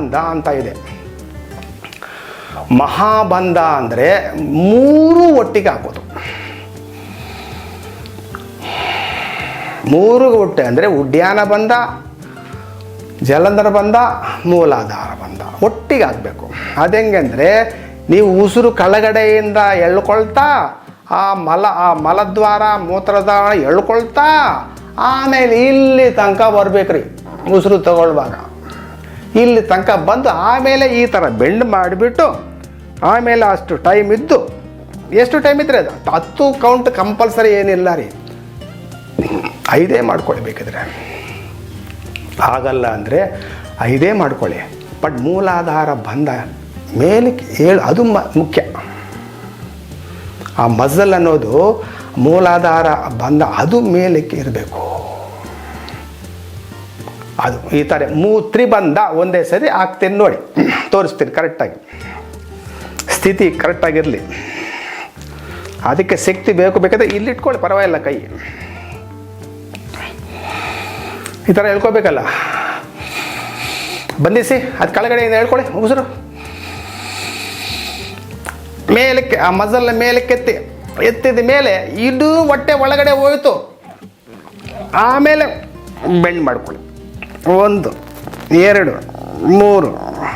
ಮಹಾಬಂಧ ಅಂತ ಇದೆ. ಮಹಾಬಂಧ ಅಂದರೆ ಮೂರು ಒಟ್ಟಿಗೆ ಹಾಕೋದು ಮೂರು ಒಟ್ಟೆ ಅಂದರೆ ಉಡ್ಯಾನ ಬಂಧ, ಜಲಂಧರ ಬಂಧ, ಮೂಲಾಧಾರ ಬಂಧ ಒಟ್ಟಿಗೆ ಆಗಬೇಕು ಅದೆಂಗೆಂದರೆ ನೀವು ಉಸಿರು ಕಳಗಡೆಯಿಂದ ಎಳ್ಕೊಳ್ತಾ, ಆ ಮಲ, ಆ ಮಲದ್ವಾರ, ಮೂತ್ರದ್ವಾರ ಎಳ್ಕೊಳ್ತಾ, ಆಮೇಲೆ ಇಲ್ಲಿ ತನಕ ಬರ್ಬೇಕ್ರಿ ಉಸಿರು ತಗೊಳ್ಳುವಾಗ ಇಲ್ಲಿ ತನಕ ಬಂದು ಆಮೇಲೆ ಈ ಥರ ಬೆಂಡ್ ಮಾಡಿಬಿಟ್ಟು ಆಮೇಲೆ ಅಷ್ಟು ಟೈಮ್ ಇದ್ದು, ಎಷ್ಟು ಟೈಮ್ ಇದ್ದರೆ ಅದು? ಹತ್ತು ಕೌಂಟ್ ಕಂಪಲ್ಸರಿ ಏನಿಲ್ಲ ರೀ. ಐದೇ ಮಾಡ್ಕೊಳ್ಬೇಕಿದ್ರೆ. ಆಗಲ್ಲ ಅಂದರೆ ಐದೇ ಮಾಡ್ಕೊಳ್ಳಿ. ಬಟ್ ಮೂಲಾಧಾರ ಬಂದ ಮೇಲಕ್ಕೆ ಏಳು, ಅದು ಮುಖ್ಯ. ಆ ಮಜಲ್ ಅನ್ನೋದು ಮೂಲಾಧಾರ ಬಂದ ಅದು ಮೇಲಕ್ಕೆ ಇರಬೇಕು. ಅದು ಈ ಥರ ಮೂ ತ್ರಿಬಂಧ ಒಂದೇ ಸರಿ ಹಾಕ್ತೇನೆ ನೋಡಿ. ತೋರಿಸ್ತೀನಿ ಕರೆಕ್ಟಾಗಿ ಸ್ಥಿತಿ ಕರೆಕ್ಟಾಗಿರಲಿ ಅದಕ್ಕೆ ಶಕ್ತಿ ಬೇಕು ಬೇಕಾದ್ರೆ ಇಲ್ಲಿ ಇಟ್ಕೊಳ್ಳಿ, ಪರವಾಗಿಲ್ಲ ಕೈ. ಈ ಥರ ಹೇಳ್ಕೊಬೇಕಲ್ಲ. ಬಂದಿಸಿ ಅದು ಕೆಳಗಡೆಯಿಂದ ಹೇಳ್ಕೊಳ್ಳಿ, ಉಸಿರು. ಮೇಲಕ್ಕೆ, ಆ ಮಜಲ್ ಮೇಲಕ್ಕೆತ್ತಿ ಎತ್ತಿದ ಮೇಲೆ ಇದು ಹೊಟ್ಟೆ ಒಳಗಡೆ ಹೋಯ್ತು. ಆಮೇಲೆ ಬೆಂಡ್ ಮಾಡ್ಕೊಳ್ಳಿ. ಒಂದು, ಎರಡು, ಮೂರು,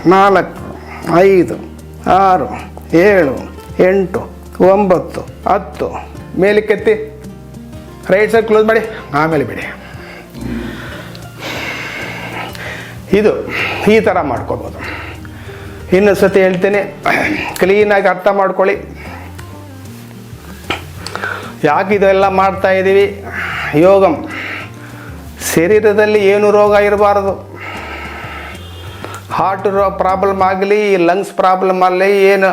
ನಾಲ್ಕು, ಐದು, ಆರು, ಏಳು, ಎಂಟು, ಒಂಬತ್ತು, ಹತ್ತು. ಮೇಲಕ್ಕೆತ್ತಿ ರೈಟ್ ಸೈಡ್ ಕ್ಲೋಸ್ ಮಾಡಿ. ಆಮೇಲೆ ಬಿಡಿ. ಇದು ಈ ಥರ ಮಾಡ್ಕೋಬೋದು. ಇನ್ನೊಂದು ಸತಿ ಹೇಳ್ತೀನಿ ಕ್ಲೀನಾಗಿ ಅರ್ಥ ಮಾಡ್ಕೊಳ್ಳಿ. ಯಾಕೆ ಇದೆಲ್ಲ ಮಾಡ್ತಾ ಇದ್ದೀವಿ ಯೋಗಂ. ಶರೀರದಲ್ಲಿ ಏನು ರೋಗ ಇರಬಾರ್ದು? ಹಾರ್ಟ್ ರೋ ಪ್ರಾಬ್ಲಮ್ ಆಗಲಿ ಲಂಗ್ಸ್ ಪ್ರಾಬ್ಲಮ್ ಆಗಲಿ, ಏನು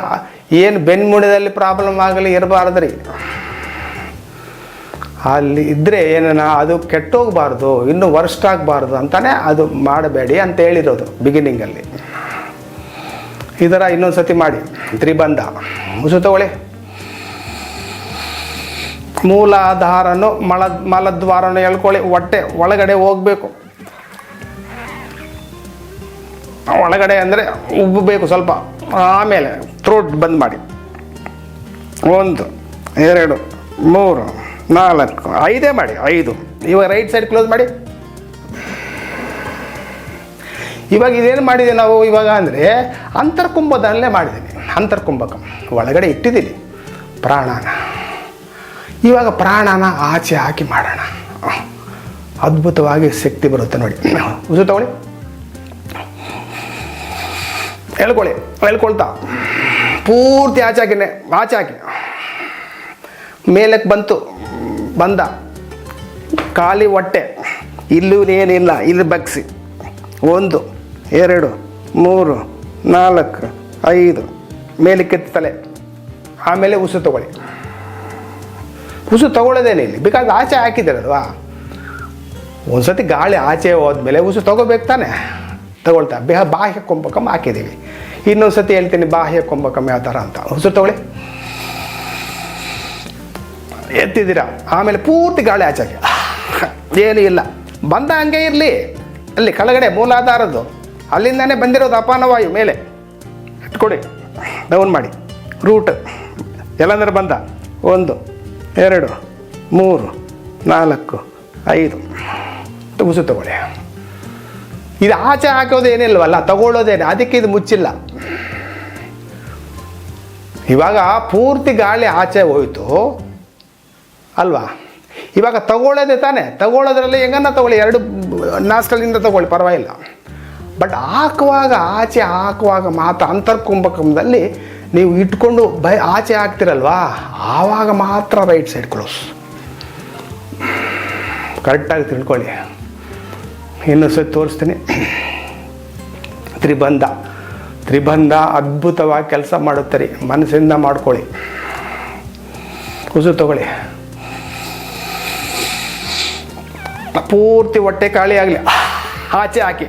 ಏನು ಬೆನ್ಮುಣದಲ್ಲಿ ಪ್ರಾಬ್ಲಮ್ ಆಗಲಿ ಇರಬಾರ್ದು ರೀ ಅಲ್ಲಿ ಇದ್ದರೆ ಏನನ, ಅದು ಕೆಟ್ಟೋಗಬಾರ್ದು, ಇನ್ನು ವರ್ಸ್ಟ್ ಆಗಬಾರ್ದು ಅಂತಾನೆ ಅದು ಮಾಡಬೇಡಿ ಅಂತ ಹೇಳಿರೋದು ಬಿಗಿನಿಂಗಲ್ಲಿ ಇದರ ಇನ್ನೊಂದು ಸತಿ ಮಾಡಿ, ತ್ರಿಬಂಧ. ಮುಸು ತಗೊಳ್ಳಿ ಮೂಲಾಧಾರನು ಮಲ, ಮಲದ್ವಾರನು ಎಳ್ಕೊಳ್ಳಿ, ಹೊಟ್ಟೆ ಒಳಗಡೆ ಹೋಗಬೇಕು. ಒಳಗಡೆ ಅಂದರೆ ಉಬ್ಬಬೇಕು ಸ್ವಲ್ಪ. ಆಮೇಲೆ ಥ್ರೋಟ್ ಬಂದ್ ಮಾಡಿ. ಒಂದು, ಎರಡು, ಮೂರು, ನಾಲ್ಕು, ಐದೇ ಮಾಡಿ, ಐದು. ಇವಾಗ ರೈಟ್ ಸೈಡ್ ಕ್ಲೋಸ್ ಮಾಡಿ. ಇವಾಗ ಇದೇನು ಮಾಡಿದೆ ನಾವು ಇವಾಗ ಅಂದರೆ ಅಂತರ್ಕುಂಭದಲ್ಲೇ ಮಾಡಿದ್ದೀನಿ. ಅಂತರ್ಕುಂಭಕ. ಒಳಗಡೆ ಇಟ್ಟಿದ್ದೀನಿ. ಪ್ರಾಣನ. ಇವಾಗ ಪ್ರಾಣನ ಆಚೆ ಹಾಕಿ ಮಾಡೋಣ. ಅದ್ಭುತವಾಗಿ ಶಕ್ತಿ ಬರುತ್ತೆ ನೋಡಿ. ಉಸು ತಗೊಳ್ಳಿ. ಹೇಳ್ಕೊಳ್ಳಿ ಹೇಳ್ಕೊಳ್ತಾ ಪೂರ್ತಿ ಆಚೆ ಹಾಕಿನೆ ಆಚೆ ಹಾಕಿ. ಮೇಲಕ್ಕೆ ಬಂತು. ಬಂದ. ಖಾಲಿ ಹೊಟ್ಟೆ. ಇಲ್ಲೂ ಏನಿಲ್ಲ. ಇಲ್ಲಿ ಬಗ್ಸಿ. ಒಂದು, ಎರಡು, ಮೂರು, ನಾಲ್ಕು, ಐದು. ಮೇಲಕ್ಕೆ ತಲೆ. ಆಮೇಲೆ ಉಸು ತಗೊಳ್ಳಿ. ಉಸು ತಗೊಳ್ಳೋದೇನೆ ಇಲ್ಲಿ. ಬಿಕಾಸ್ ಆಚೆ ಹಾಕಿದ್ದಾರಲ್ವಾ ಒಂದ್ಸತಿ ಗಾಳಿ ಆಚೆ ಹೋದ್ಮೇಲೆ ಉಸು ತಗೋಬೇಕು ತಾನೆ. ತಗೊಳ್ತಾ ಬೇಹ ಬಾಹ್ಯ ಕೊಂಬಕಂ ಹಾಕಿದ್ದೀವಿ. ಇನ್ನೊಂದು ಸತಿ ಹೇಳ್ತೀನಿ, ಬಾಹ್ಯ ಕೊಂಬಕಂ ಯಾವ ಥರ ಅಂತ. ಉಸು ತಗೊಳ್ಳಿ. ಎತ್ತಿದ್ದೀರಾ? ಆಮೇಲೆ ಪೂರ್ತಿ ಗಾಳಿ ಆಚೆ ಏನೂ ಇಲ್ಲ. ಬಂದ ಹಂಗೆ ಇರಲಿ. ಅಲ್ಲಿ ಕೆಳಗಡೆ ಮೂಲಾಧಾರದ್ದು. ಅಲ್ಲಿಂದಾನೇ ಬಂದಿರೋದು ಅಪಾನವಾಯು ಮೇಲೆ. ಇಟ್ಕೊಡಿ. ಡೌನ್ ಮಾಡಿ. ರೂಟ್. ಎಲ್ಲಂದ್ರೆ ಬಂದ. ಒಂದು. ಎರಡು, ಮೂರು, ನಾಲ್ಕು, ಐದು. ಉಸು ತಗೊಳ್ಳಿ. ಇದು ಆಚೆ ಹಾಕೋದು ಏನಿಲ್ಲವಲ್ಲ ತಗೊಳ್ಳೋದೇನೆ ಅದಕ್ಕೆ ಇದು ಮುಚ್ಚಿಲ್ಲ. ಇವಾಗ ಪೂರ್ತಿ ಗಾಳಿ ಆಚೆ ಹೋಯಿತು. ಅಲ್ವಾ? ಇವಾಗ ತಗೊಳ್ಳೋದೇ ತಾನೇ. ತಗೊಳ್ಳೋದ್ರಲ್ಲಿ ಹೆಂಗನ್ನ ತಗೊಳ್ಳಿ? ಎರಡು ನಾಸ್ಕಲಿಂದ ತಗೊಳ್ಳಿ, ಪರವಾಗಿಲ್ಲ. ಬಟ್ ಹಾಕುವಾಗ, ಆಚೆ ಹಾಕುವಾಗ ಮಾತ್ರ ಅಂತರ್ಕುಂಭಕಂದಲ್ಲಿ ನೀವು ಇಟ್ಕೊಂಡು ಬೈ ಆಚೆ ಆಗ್ತಿರಲ್ವಾ? ಆವಾಗ ಮಾತ್ರ ರೈಟ್ ಸೈಡ್ ಕ್ಲೋಸ್ ಕರೆಕ್ಟಾಗಿ ತಿಳ್ಕೊಳ್ಳಿ. ಇನ್ನೊಂದ್ಸತಿ ತೋರಿಸ್ತೀನಿ. ತ್ರಿಬಂಧ. ತ್ರಿಬಂಧ ಅದ್ಭುತವಾಗಿ ಕೆಲಸ ಮಾಡುತ್ತೆ ರೀ ಮನಸ್ಸಿಂದ ಮಾಡ್ಕೊಳ್ಳಿ. ಕುಸು ತಗೊಳ್ಳಿ. ಪೂರ್ತಿ ಹೊಟ್ಟೆ ಖಾಲಿ ಆಗಲಿ. ಆಚೆ ಹಾಕಿ.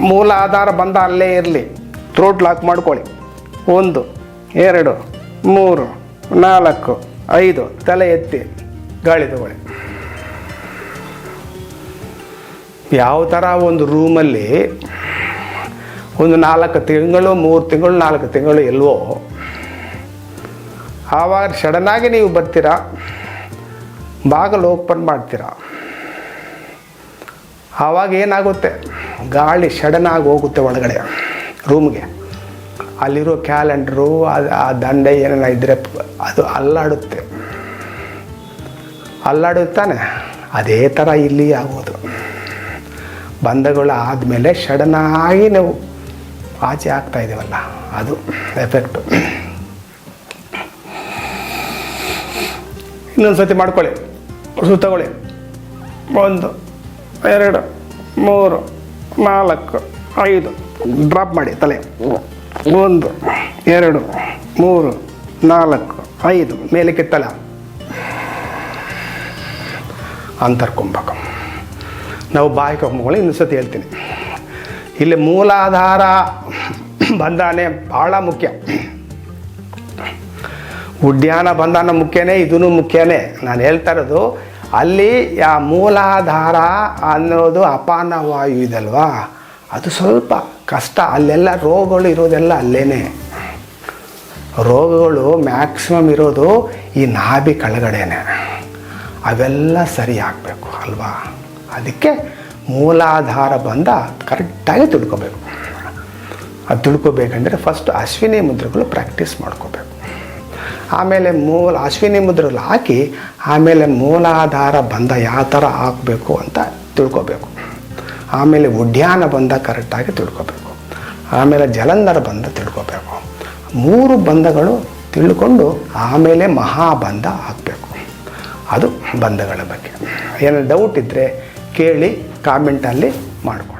ಮೂಲ ಆಧಾರ ಬಂದ ಅಲ್ಲೇ ಇರಲಿ. ಥ್ರೋಟ್ ಲಾಕ್ ಮಾಡ್ಕೊಳ್ಳಿ. ಒಂದು, ಎರಡು, ಮೂರು, ನಾಲ್ಕು, ಐದು, ತಲೆ ಎತ್ತಿ ಗಾಳಿ ತಗೊಳ್ಳಿ. ಯಾವ ಥರ ಒಂದು ರೂಮಲ್ಲಿ ಒಂದು ನಾಲ್ಕು ತಿಂಗಳು, ಮೂರು ತಿಂಗಳು, ನಾಲ್ಕು ತಿಂಗಳು ಎಲ್ವೋ ಆವಾಗ ಸಡನ್ನಾಗಿ ನೀವು ಬರ್ತೀರಾ? ಬಾಗಿಲು ಓಪನ್ ಮಾಡ್ತೀರಾ? ಆವಾಗ ಏನಾಗುತ್ತೆ? ಗಾಳಿ ಸಡನ್ನಾಗಿ ಹೋಗುತ್ತೆ ಒಳಗಡೆ ರೂಮ್ಗೆ ಅಲ್ಲಿರೋ ಕ್ಯಾಲೆಂಡ್ರು, ಅದು ಆ ದಂಡೆ ಏನೇನ ಇದ್ದರೆ ಅದು ಅಲ್ಲಾಡುತ್ತೆ. ಅಲ್ಲಾಡುತ್ತಾನೆ ಅದೇ ಥರ ಇಲ್ಲಿ ಆಗೋದು. ಬಂಧಗಳು ಆದಮೇಲೆ ಸಡನ್ನಾಗಿ ನಾವು ಆಚೆ ಆಗ್ತಾ ಇದ್ದೀವಲ್ಲ ಅದು ಎಫೆಕ್ಟು ಇನ್ನೊಂದು ಸತಿ ಮಾಡ್ಕೊಳ್ಳಿ. ಸುತ್ತಗೊಳ್ಳಿ ತಗೊಳ್ಳಿ. ಒಂದು, ಎರಡು, ಮೂರು, ನಾಲ್ಕು, ಐದು. ಡ್ರಾಪ್ ಮಾಡಿ ತಲೆ. ಒಂದು, ಎರಡು, ಮೂರು, ನಾಲ್ಕು, ಐದು ಮೇಲಕ್ಕೆ ತಲೆ ಅಂತರ್ಕೊಂಬಕ ನಾವು ಬಾಯಿ ಕೊಂಬಗಳು ಇನ್ನೊಂದು ಸತಿ ಹೇಳ್ತೀನಿ. ಇಲ್ಲಿ ಮೂಲಾಧಾರ ಬಂಧನೆ ಭಾಳ ಮುಖ್ಯ. ಉಡ್ಯಾನ ಬಂಧನ ಮುಖ್ಯನೇ ಇದೂ ಮುಖ್ಯನೇ. ನಾನು ಹೇಳ್ತಾ ಇರೋದು, ಅಲ್ಲಿ ಆ ಮೂಲಾಧಾರ ಅನ್ನೋದು ಅಪಾನ ವಾಯು ಇದಲ್ವಾ? ಅದು ಸ್ವಲ್ಪ ಕಷ್ಟ, ಅಲ್ಲೆಲ್ಲ ರೋಗಗಳು ಇರೋದೆಲ್ಲ ಅಲ್ಲೇ ರೋಗಗಳು ಮ್ಯಾಕ್ಸಿಮಮ್ ಇರೋದು ಈ ನಾಭಿ ಕೆಳಗಡೆನೆ. ಅವೆಲ್ಲ ಸರಿ ಆಗಬೇಕು ಅಲ್ವಾ? ಅದಕ್ಕೆ ಮೂಲಾಧಾರ ಬಂದ ಕರೆಕ್ಟಾಗಿ ತಿಳ್ಕೊಬೇಕು. ಅದು ತಿಳ್ಕೊಬೇಕಂದ್ರೆ ಫಸ್ಟ್ ಅಶ್ವಿನಿ ಮುದ್ರೆಗಳು ಪ್ರಾಕ್ಟೀಸ್ ಮಾಡ್ಕೋಬೇಕು. ಆಮೇಲೆ ಮೂಲ, ಅಶ್ವಿನಿ ಮುದ್ರೆಗಳು ಹಾಕಿ ಆಮೇಲೆ ಮೂಲಾಧಾರ ಬಂದ ಯಾವ ಥರ ಹಾಕಬೇಕು ಅಂತ ತಿಳ್ಕೊಬೇಕು. ಆಮೇಲೆ ಉಡ್ಯಾನ ಬಂಧ ಕರೆಕ್ಟಾಗಿ ತಿಳ್ಕೊಬೇಕು. ಆಮೇಲೆ ಜಲಂಧರ ಬಂಧ ತಿಳ್ಕೊಬೇಕು. ಮೂರು ಬಂಧಗಳು ತಿಳ್ಕೊಂಡು ಆಮೇಲೆ ಮಹಾಬಂಧ ಹಾಕಬೇಕು. ಅದು ಬಂಧಗಳ ಬಗ್ಗೆ. ಏನಾದ್ರು ಡೌಟ್ ಇದ್ದರೆ ಕೇಳಿ ಕಾಮೆಂಟಲ್ಲಿ ಮಾಡಿಕೊಡಿ